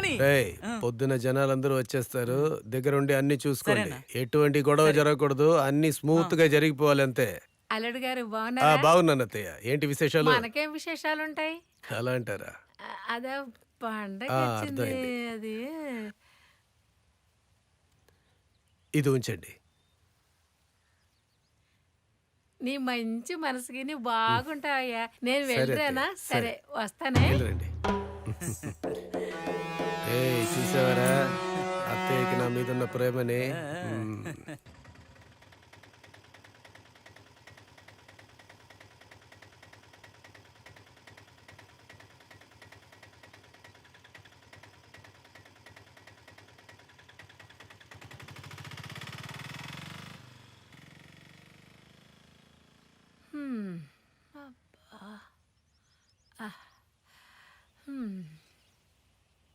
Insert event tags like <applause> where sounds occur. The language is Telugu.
పోనీ. ఏయ్ పొద్దున జనాలందరూ వచ్చేస్తారు. దగ్గరుండి అన్ని చూసుకోండి? ఎటువంటి గొడవ జరగకూడదు. అన్ని స్మూత్గా జరిగిపోవాలి అంతే. అల్లుడు గారు ఆ, బాగున్నారా? బాగున్నాను అత్తయ్య. ఏంటి విశేషాలు? మనకేం విశేషాలు ఉంటాయి అలా అంటారా? అదే పండగ ఆ, వచ్చింది. అర్థమైంది. అది ఇది ఉంచండి. నీ మంచి మనసుకి నీ బాగుంటావయ్యా. నేను వెళ్ళిరానా? సరే. వస్తానే. వెళ్ళరండి. <laughs> చూసేవారా? అత్తయ్యకి నా మీద ఉన్న ప్రేమని Hmm.